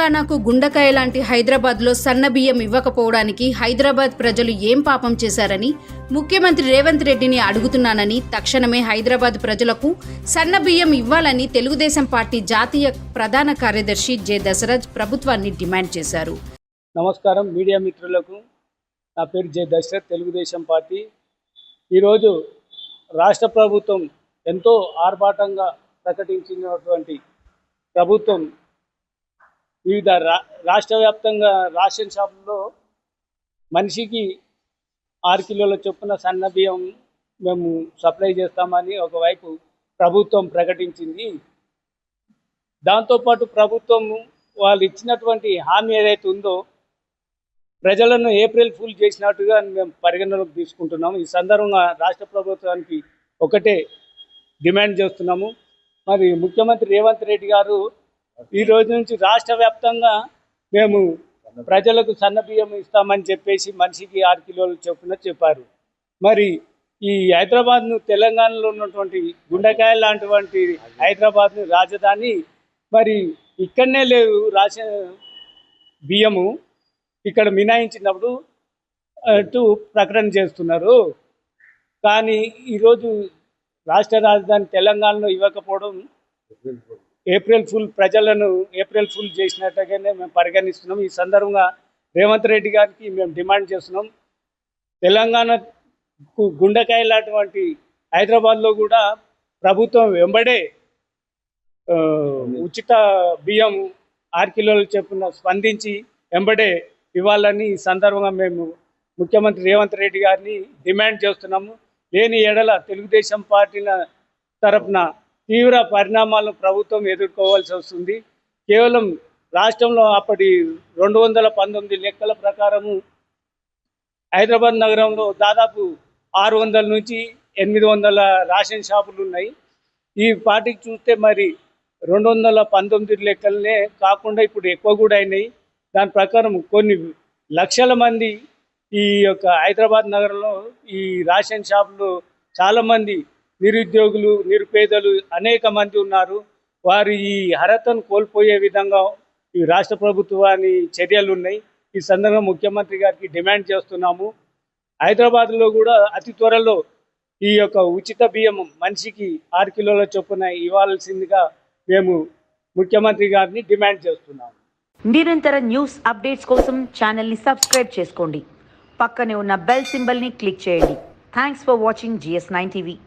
తెలంగాణకు గుండకాయ లాంటి హైదరాబాద్లో సన్న బియ్యం ఇవ్వకపోవడానికి హైదరాబాద్ ప్రజలు ఏం పాపం చేశారని ముఖ్యమంత్రి రేవంత్ రెడ్డిని అడుగుతున్నానని తక్షణమే హైదరాబాద్ ప్రజలకు సన్న బియ్యం ఇవ్వాలని తెలుగుదేశం పార్టీ జాతీయ ప్రధాన కార్యదర్శి జె దశరథ్ ప్రభుత్వాన్ని డిమాండ్ చేశారు. నమస్కారం. మీడియా మిత్రులకు నా పేరు జె దశరథ్ తెలుగుదేశం పార్టీ. ఈరోజు రాష్ట్ర ప్రభుత్వం ఎంతో ఆర్భాటంగా ప్రకటించినటువంటి ప్రభుత్వం వివిధ రా రాష్ట్ర వ్యాప్తంగా రేషన్ షాపుల్లో మనిషికి ఆరు కిలోల చొప్పున సన్న బియ్యం మేము సప్లై చేస్తామని ఒకవైపు ప్రభుత్వం ప్రకటించింది. దాంతోపాటు ప్రభుత్వం వాళ్ళు ఇచ్చినటువంటి హామీ ఏదైతే ఉందో ప్రజలను ఏప్రిల్ ఫుల్ చేసినట్టుగా మేము పరిగణలోకి తీసుకుంటున్నాము. ఈ సందర్భంగా రాష్ట్ర ప్రభుత్వానికి ఒకటే డిమాండ్ చేస్తున్నాము. మరి ముఖ్యమంత్రి రేవంత్ రెడ్డి గారు ఈ రోజు నుంచి రాష్ట్ర వ్యాప్తంగా మేము ప్రజలకు సన్న బియ్యం ఇస్తామని చెప్పేసి మనిషికి ఆరు కిలోలు చొప్పున చెప్పారు. మరి ఈ హైదరాబాద్ను తెలంగాణలో ఉన్నటువంటి గుండెకాయ లాంటివంటి హైదరాబాద్ను రాజధాని మరి ఇక్కడనే లేవు రాసిన బియ్యము ఇక్కడ మినాయించినప్పుడు అటు ప్రకటన చేస్తున్నారు. కానీ ఈరోజు రాష్ట్ర రాజధాని తెలంగాణలో ఇవ్వకపోవడం ఏప్రిల్ ఫుల్ ప్రజలను ఏప్రిల్ ఫుల్ చేసినట్టుగానే మేము పరిగణిస్తున్నాం. ఈ సందర్భంగా రేవంత్ రెడ్డి గారికి మేము డిమాండ్ చేస్తున్నాం. తెలంగాణకు గుండెకాయ లాంటి హైదరాబాద్లో కూడా ప్రభుత్వం వెంబడే ఉచిత బియ్యం ఆరు కిలోలు చెప్పున స్పందించి వెంబడే ఇవ్వాలని ఈ సందర్భంగా మేము ముఖ్యమంత్రి రేవంత్ రెడ్డి గారిని డిమాండ్ చేస్తున్నాము. లేని ఎడల తెలుగుదేశం పార్టీల తరపున తీవ్ర పరిణామాలను ప్రభుత్వం ఎదుర్కోవాల్సి వస్తుంది. కేవలం రాష్ట్రంలో అప్పటి రెండు వందల పంతొమ్మిది లెక్కల ప్రకారము హైదరాబాద్ నగరంలో దాదాపు ఆరు వందల నుంచి ఎనిమిది వందల రేషన్ షాపులు ఉన్నాయి. ఈ పాటికి చూస్తే మరి రెండు వందల పంతొమ్మిది లెక్కలనే కాకుండా ఇప్పుడు ఎక్కువ కూడా అయినాయి. దాని ప్రకారం కొన్ని లక్షల మంది ఈ యొక్క హైదరాబాద్ నగరంలో ఈ రేషన్ షాపులు చాలామంది నిరుద్యోగులు నిరుపేదలు అనేక మంది ఉన్నారు. వారు ఈ అర్హతను కోల్పోయే విధంగా ఈ రాష్ట్ర ప్రభుత్వాన్ని చర్యలు ఉన్నాయి. ఈ సందర్భంగా ముఖ్యమంత్రి గారికి డిమాండ్ చేస్తున్నాము. హైదరాబాద్లో కూడా అతి త్వరలో ఈ యొక్క ఉచిత బియ్యం మనిషికి ఆరు కిలోల చొప్పున ఇవ్వాల్సిందిగా మేము ముఖ్యమంత్రి గారిని డిమాండ్ చేస్తున్నాము. నిరంతర న్యూస్ అప్డేట్స్ కోసం ఛానల్ని సబ్స్క్రైబ్ చేసుకోండి. పక్కనే ఉన్న బెల్ సింబల్ని క్లిక్ చేయండి. Thanks for watching GS nine TV